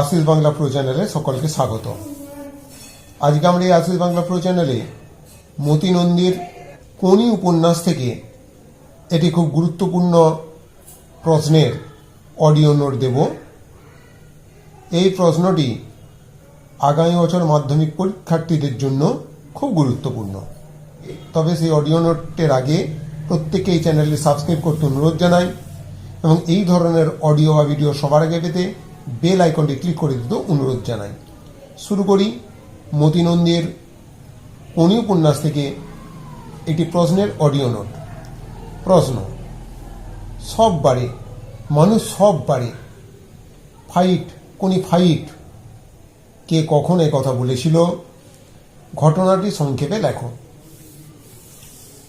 Ashis Bangla pro চ্যানেলে সকলকে স্বাগত। আজকে আমরা এই আশিস বাংলা প্রো চ্যানেলে মতি নন্দীর কোনি উপন্যাস থেকে এটি খুব গুরুত্বপূর্ণ প্রশ্নের অডিও নোট দেব। এই প্রশ্নটি আগামী বছর মাধ্যমিক পরীক্ষার্থীদের জন্য খুব গুরুত্বপূর্ণ। তবে সেই অডিও নোটের আগে প্রত্যেকে এই চ্যানেলটি সাবস্ক্রাইব করতে অনুরোধ জানাই এবং এই ধরনের অডিও বা ভিডিও সবার আগে পেতে বেল আইকনটি ক্লিক করে দিতে অনুরোধ জানাই। শুরু করি মতি নন্দীর কোনি উপন্যাস থেকে একটি প্রশ্নের অডিও নোট প্রশ্ন সব বারে মানুষ সব বারে ফাইট কোনি ফাইট কে কখন এ কথা বলেছিল? ঘটনাটি সংক্ষেপে লেখো।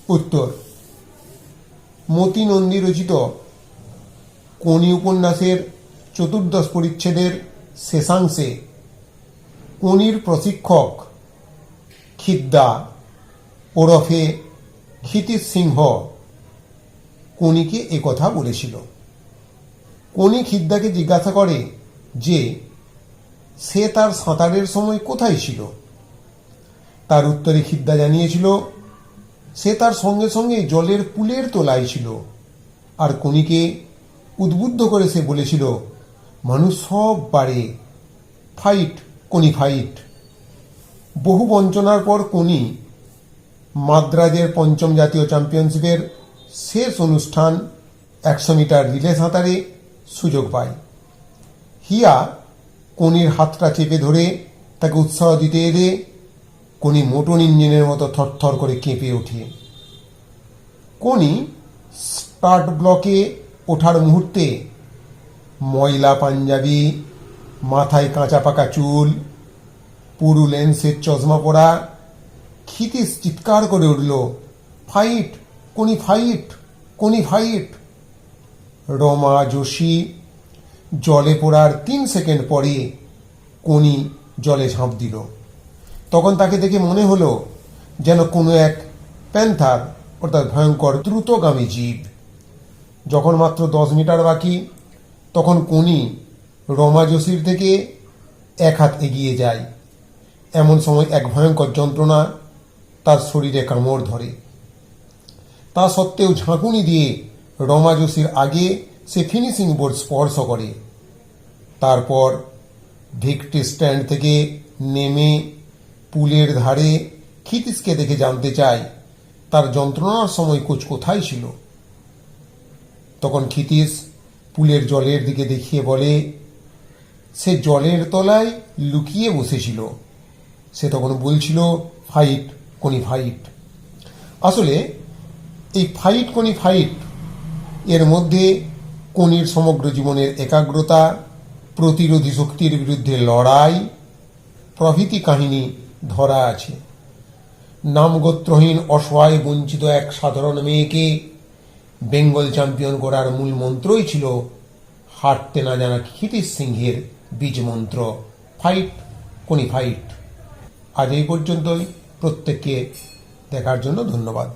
উত্তর মতি নন্দী রচিত কোনি উপন্যাসের চতুর্দশ পরিচ্ছেদের শেষাংশে কোনির প্রশিক্ষক খিদ্দা ওরফে ক্ষিতিশ সিংহ কোনিকে একথা বলেছিল। কোনি খিদ্দাকে জিজ্ঞাসা করে যে, সে তার সাঁতারের সময় কোথায় ছিল? তার উত্তরে খিদ্দা জানিয়েছিল, সে তার সঙ্গে সঙ্গে জলের পুলের তোলায় ছিল। আর কোনিকে উদ্বুদ্ধ করে সে বলেছিল মানুষ সব পারে ফাইট কোনি ফাইট। বহু বঞ্চনার পর কোনি মাদ্রাজের পঞ্চম জাতীয় চ্যাম্পিয়নশিপের শেষ অনুষ্ঠান একশো মিটার রিলে সাঁতারে সুযোগ পায়। হিয়া কোনির হাতটা চেপে ধরে তাকে উৎসাহ দিতে এলে কোনি মোটর ইঞ্জিনের মতো থরথর করে কেঁপে ওঠে। কোনি স্টার্ট ব্লকে ওঠার মুহূর্তে ময়লা পাঞ্জাবি, মাথায় কাঁচা পাকা চুল, পুরু লেন্সের চশমা পরা ক্ষিতিস চিৎকার করে উঠল, fight, Koni fight Koni fight. Rama Joshi জলে পড়ার তিন সেকেন্ড পরে কোনি জলে ঝাঁপ দিল। তখন তাকে দেখে মনে হলো যেন কোনো এক প্যান্থার, অর্থাৎ ভয়ঙ্কর দ্রুতগামী জীব। যখন মাত্র দশ মিটার বাকি তখন কোনি রমা যোশীর থেকে এক হাত এগিয়ে যায়। এমন সময় এক ভয়ঙ্কর যন্ত্রণা তার শরীরে কামড় ধরে। তা সত্ত্বেও ঝাঁকুনি দিয়ে রমা যোশীর আগে সে ফিনিশিং বোর্ড স্পর্শ করে। তারপর ভিক্টি স্ট্যান্ড থেকে নেমে পুলের ধারে ক্ষিতিসকে দেখে জানতে চায়, তার যন্ত্রণার সময় কোচ কোথায় ছিল? তখন ক্ষিতিস পুলের জলের দিকে দেখিয়ে বলে, সে জলের তলায় লুকিয়ে বসেছিল। সে তখন বলছিল, ফাইট, কোনি ফাইট। আসলে, এই ফাইট, কোনি ফাইট, এর মধ্যে কোনির সমগ্র জীবনের একাগ্রতা, প্রতিরোধী শক্তির বিরুদ্ধে লড়াই, প্রভৃতি কাহিনী ধরা আছে। নামগোত্রহীন, অসহায়, বঞ্চিত এক সাধারণ মেয়েকে বেঙ্গল চ্যাম্পিয়ন করার মূল মন্ত্রই ছিল হাঁটতে না জানা ক্ষিতিশ সিংহের বীজ মন্ত্র ফাইট কোনি ফাইট আজ এই পর্যন্তই। প্রত্যেককে দেখার জন্য ধন্যবাদ।